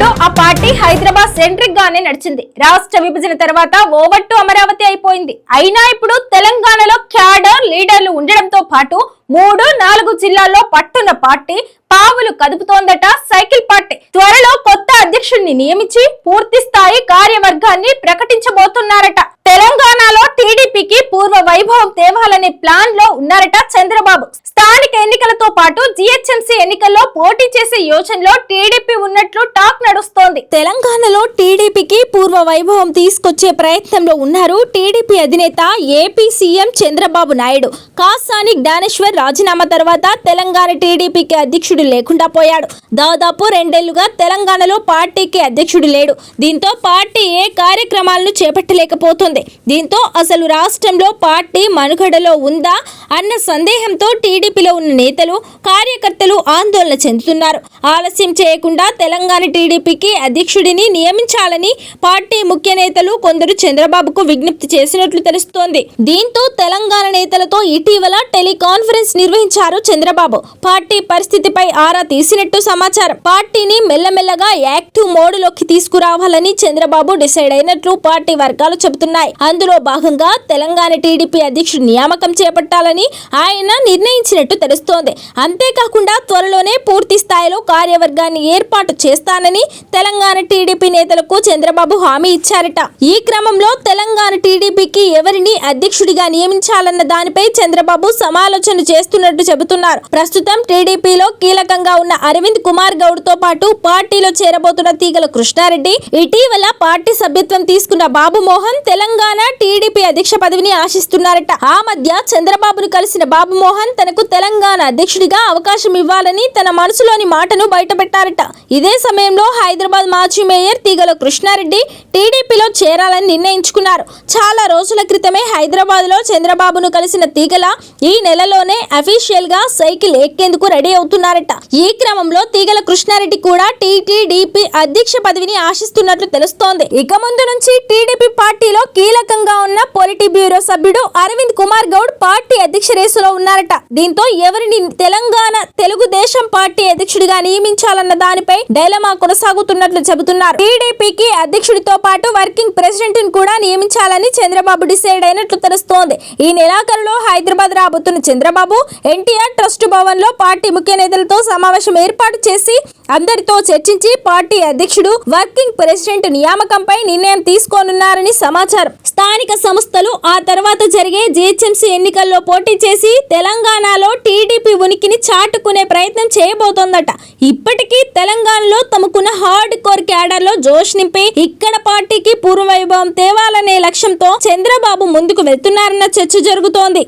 ఇప్పుడు ఆ party Hyderabad centric గానే నడిచింది. రాష్ట్ర విభజన తర్వాత ఓవట్టు అమరావతి అయిపోయింది. అయినా ఇప్పుడు తెలంగాణలో క్యాడర్ లీడర్లు ఉండడంతో పాటు మూడు నాలుగు జిల్లాల్లో పట్టున్న పార్టీ పావులు కదుపుతోందట సైకిల్ పార్టీ. త్వరలో కొత్త అధ్యక్షుడిని నియమించి పూర్తి స్థాయి కార్యవర్గాన్ని ప్రకటించబోతున్నారట. తెలంగాణలో టీడీపీకి పూర్వ వైభవం తేవాలనే ప్లాన్లో ఉన్నారట చంద్రబాబు. పాటు జిహెచ్ఎంసీ ఎన్నికల్లో పోటీ చేసే యోచనలో టీడీపీ ఉన్నట్లు టాక్ నడుస్తోంది. తెలంగాణలో టీడీపీకి పూర్వ వైభవం తీసుకొచ్చే ప్రయత్నంలో ఉన్నారు టీడీపీ అధినేత ఏపీ సీఎం చంద్రబాబు నాయుడు. కాసాని జ్ఞానేశ్వర్ రాజీనామా తర్వాత తెలంగాణ టీడీపీకి అధ్యక్షుడు లేకుండా పోయాడు. దాదాపు రెండేళ్ళుగా తెలంగాణలో పార్టీకి అధ్యక్షుడు లేడు. దీంతో పార్టీ ఏ కార్యక్రమాలను చేపట్టలేకపోతుంది. దీంతో అసలు రాష్ట్రంలో పార్టీ మనుగడలో ఉందా అన్న సందేహంతో టీడీపీలో ఉన్న నేతలు కార్యకర్తలు ఆందోళన చెందుతున్నారు. ఆలస్యం చేయకుండా తెలంగాణ టీడీపీకి అధ్యక్షుడిని నియమించాలని పార్టీ ముఖ్య నేతలు కొందరు చంద్రబాబుకు విజ్ఞప్తి చేసినట్లు తెలుస్తోంది. దీంతో తెలంగాణ నేతలతో ఇటీవల టెలికాన్ఫరెన్స్ నిర్వహించారు చంద్రబాబు. పార్టీ పరిస్థితిపై ఆరా తీసినట్టు సమాచారం. పార్టీని మెల్లమెల్లగా యాక్టివ్ మోడ్లోకి తీసుకురావాలని చంద్రబాబు డిసైడ్ అయినట్లు పార్టీ వర్గాలు చెబుతున్నాయి. అందులో భాగంగా తెలంగాణ టీడీపీ అధ్యక్షుడు నియామకం చేపట్టాలని ఆయన నిర్ణయించినట్టు తెలుస్తోంది. అంతేకాకుండా త్వరలోనే పూర్తి స్థాయిలో కార్యవర్గాన్ని ఏర్పాటు చేస్తానని తెలంగాణ టీడీపీ నేతలకు చంద్రబాబు హామీ ఇచ్చారట. ఈ క్రమంలో తెలంగాణ టీడీపీకి ఎవరిని అధ్యక్షుడిగా నియమించాలన్న దానిపై చంద్రబాబు సమాలోచన చేస్తున్నట్టు చెబుతున్నారు. ప్రస్తుతం టీడీపీలో కీలకంగా ఉన్న అరవింద్ కుమార్ గౌడ్తో పాటు పార్టీలో చేరబోతున్న తీగల కృష్ణారెడ్డి ఇటీవల పార్టీ సభ్యత్వం తీసుకున్న బాబు మోహన్ తెలంగాణ టీడీపీ అధ్యక్ష పదవిని ఆశిస్తున్నారట. ఆ మధ్య చంద్రబాబును కలిసిన బాబు మోహన్ తనకు తెలంగాణ అధ్యక్షుడిగా అవకాశం ఇవ్వాలని తన మనసులోని మాటను బయటపెట్టారట. ఇదే సమయంలో హైదరాబాద్ మాజీ మేయర్ తీగల కృష్ణారెడ్డి టీడీపీలో చేరాలని నిర్ణయించుకున్నారు. చాలా రోజుల క్రితమే హైదరాబాద్లో చంద్రబాబును కలిసిన తీగల ఈ నెలలోనే అఫీషియల్గా సైకిల్ ఎక్కేందుకు రెడీ అవుతున్నారట. ఈ క్రమంలో తీగల కృష్ణారెడ్డి కూడా టీటీడీపీ అధ్యక్ష పదవిని ఆశిస్తున్నట్లు తెలుస్తోంది. ఇక ముందు నుంచి టీడీపీ పార్టీలో కీలకంగా ఉన్న పొలిటి బ్యూరో సభ్యుడు అరవింద్ కుమార్ గౌడ్ పార్టీ అధ్యక్ష రేసులో ఉన్నారట. దీంతో ఎవరిని తెలంగాణ తెలుగుదేశం పార్టీ అధ్యక్షుడిగా నియమించాలన్న దానిపై డైలమా కొనసాగుతున్నట్లు చెబుతున్నారు. టీడీపీకి అధ్యక్షుడితో పాటు వర్కింగ్ ప్రెసిడెంట్ కూడా నియమించాలని చంద్రబాబు డిసైడ్ అయినట్లు తెలుస్తోంది. ఈ నెలాఖరులో హైదరాబాద్ రాబోతున్న చంద్రబాబు ఎన్టీఆర్ ట్రస్ట్ భవన్లో పార్టీ ముఖ్య నేతలతో సమావేశం ఏర్పాటు చేసి అందరితో చర్చించి పార్టీ అధ్యక్షుడు వర్కింగ్ ప్రెసిడెంట్ నియామకంపై నిర్ణయం తీసుకోనున్నారని సమాచారం. స్థానిక సంస్థలు ఆ తర్వాత జరిగే జిహెచ్ఎంసీ ఎన్నికల్లో పోటీ చేసి తెలంగాణలో టీడీపీ ఉనికి ఉనికిని చాటుకునే ప్రయత్నం చేయబోతోందట. ఇప్పటికీ తెలంగాణలో తమకున్న హార్డ్ కోర్ క్యాడర్లో జోష్ నింపి ఇక్కడ పార్టీకి పూర్వవైభవం తేవాలనే లక్ష్యంతో చంద్రబాబు ముందుకు వెళ్తున్నారన్న చర్చ జరుగుతోంది.